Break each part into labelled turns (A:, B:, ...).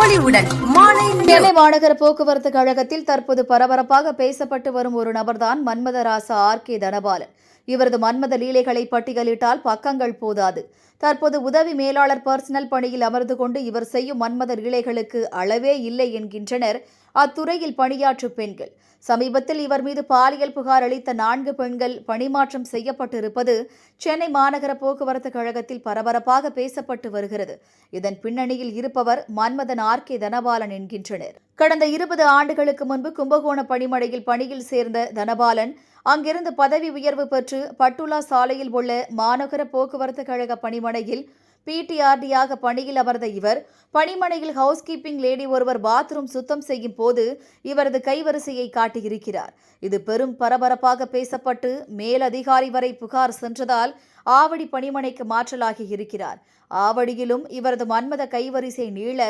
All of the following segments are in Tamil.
A: பொலிவுடன் மாலை
B: சென்னை மாநகர போக்குவரத்து கழகத்தில் தற்போது பரபரப்பாக பேசப்பட்டு வரும் ஒரு நபர்தான் மன்மதராசா ஆர் கே தனபாலன். இவரது மன்மத லீலைகளை பட்டியலிட்டால் பக்கங்கள் போதாது. தற்போது உதவி மேலாளர் பர்சனல் பணியில் அமர்ந்து கொண்டு இவர் செய்யும் மன்மத லீலைகளுக்கு அளவே இல்லை என்கின்றனர் அத்துறையில் பணியாற்றும் பெண்கள். சமீபத்தில் இவர் மீது பாலியல் புகார் அளித்த நான்கு பெண்கள் பணிமாற்றம் செய்யப்பட்டிருப்பது சென்னை மாநகர போக்குவரத்து கழகத்தில் பரபரப்பாக பேசப்பட்டு வருகிறது. இதன் பின்னணியில் இருப்பவர் மன்மதன் ஆர் கே தனபாலன் என்கின்றனர். கடந்த இருபது ஆண்டுகளுக்கு முன்பு கும்பகோண பணிமனையில் பணியில் சேர்ந்த தனபாலன் அங்கிருந்து பதவி உயர்வு பெற்று பட்டுலா சாலையில் உள்ள மாநகர போக்குவரத்து கழக பணிமனையில் பிடிஆர்டியாக பணியில் அமர்ந்த இவர் பணிமனையில் ஹவுஸ் கீப்பிங் லேடி ஒருவர் பாத்ரூம் சுத்தம் செய்யும் போது இவரது கைவரிசையை காட்டியிருக்கிறார். இது பெரும் பரபரப்பாக பேசப்பட்டு மேலதிகாரி வரை புகார் சென்றதால் ஆவடி பணிமனைக்கு மாற்றலாகி இருக்கிறார். ஆவடியிலும் இவரது மன்மத கைவரிசை நீள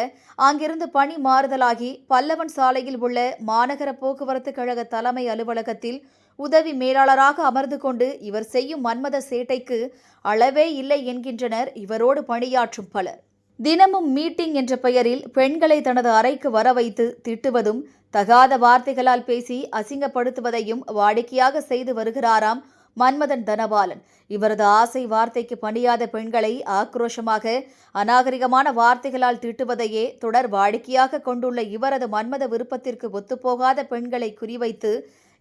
B: அங்கிருந்து பணி மாறுதலாகி பல்லவன் சாலையில் உள்ள மாநகர போக்குவரத்து கழக தலைமை அலுவலகத்தில் உதவி மேலாளராக அமர்ந்து கொண்டு இவர் செய்யும் மன்மத சேட்டைக்கு அளவே இல்லை என்கின்றனர். இவரோடு பணியாற்றும் பலர். தினமும் மீட்டிங் என்ற பெயரில் பெண்களை தனது அறைக்கு வர வைத்து திட்டுவதும் தகாத வார்த்தைகளால் பேசி அசிங்கப்படுத்துவதையும் வாடிக்கையாக செய்து வருகிறாராம் மன்மதன் தனபாலன். இவரது ஆசை வார்த்தைக்கு பணியாத பெண்களை ஆக்ரோஷமாக அநாகரிகமான வார்த்தைகளால் திட்டுவதையே தொடர் வாடிக்கையாக கொண்டுள்ள இவரது மன்மத விருப்பத்திற்கு ஒத்துப்போகாத பெண்களை குறிவைத்து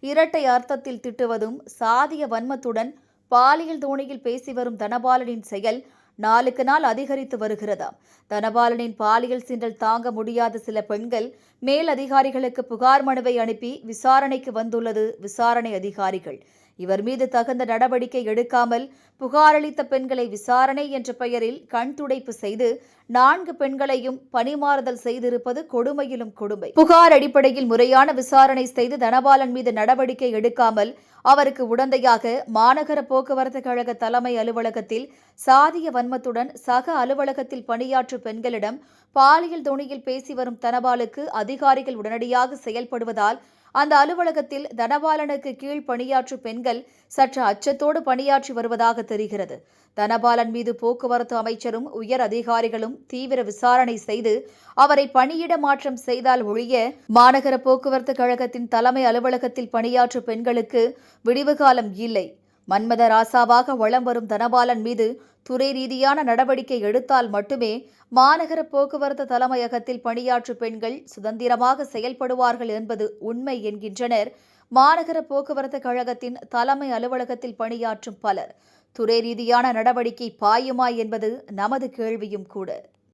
B: இரட்டை அர்த்தத்தில் திட்டுவதும் சாதிய வன்மத்துடன் பாலியல் தோணியில் பேசி வரும் தனபாலனின் செயல் நாளுக்கு நாள் அதிகரித்து வருகிறதாம் தனபாலனின் பாலியல் சின்றல் தாங்க முடியாத சில பெண்கள் மேல் அதிகாரிகளுக்கு புகார் மனுவை அனுப்பி விசாரணைக்கு வந்துள்ளது விசாரணை அதிகாரிகள். இவர் மீது தகுந்த நடவடிக்கை எடுக்காமல் புகாரளித்த பெண்களை விசாரணை என்ற பெயரில் கண் துடைப்பு செய்து நான்கு பெண்களையும் பணிமாறுதல் செய்திருப்பது கொடுமையிலும் கொடுமை. புகார் அடிப்படையில் முறையான விசாரணை செய்து தனபாலன் மீது நடவடிக்கை எடுக்காமல் அவருக்கு உடந்தையாக மாநகர போக்குவரத்து கழக தலைமை அலுவலகத்தில் சாதிய வன்மத்துடன் சக அலுவலகத்தில் பணியாற்றும் பெண்களிடம் பாலியல் துணியில் பேசி வரும் தனபாலுக்கு அதிகாரிகள் உடனடியாக செயல்படுவதால் அந்த அலுவலகத்தில் தனபாலனுக்கு கீழ் பணியாற்றும் பெண்கள் சற்று அச்சத்தோடு பணியாற்றி வருவதாக தெரிகிறது. தனபாலன் மீது போக்குவரத்து அமைச்சரும் உயர் அதிகாரிகளும் தீவிர விசாரணை செய்து அவரை பணியிட மாற்றம் செய்தால் ஒழிய மாநகர போக்குவரத்து கழகத்தின் தலைமை அலுவலகத்தில் பணியாற்றும் பெண்களுக்கு விடிவு காலம் இல்லை. மன்மத ராசாவாக வலம் வரும் தனபாலன் மீது துறை ரீதியான நடவடிக்கை எடுத்தால் மட்டுமே மாநகர போக்குவரத்து தலைமையகத்தில் பணியாற்றும் பெண்கள் சுதந்திரமாக செயல்படுவார்கள் என்பது உண்மை என்கின்றனர். மாநகர போக்குவரத்து கழகத்தின் தலைமை அலுவலகத்தில் பணியாற்றும் பலர். துறை ரீதியான நடவடிக்கை பாயுமா என்பது நமது கேள்வியும் கூட.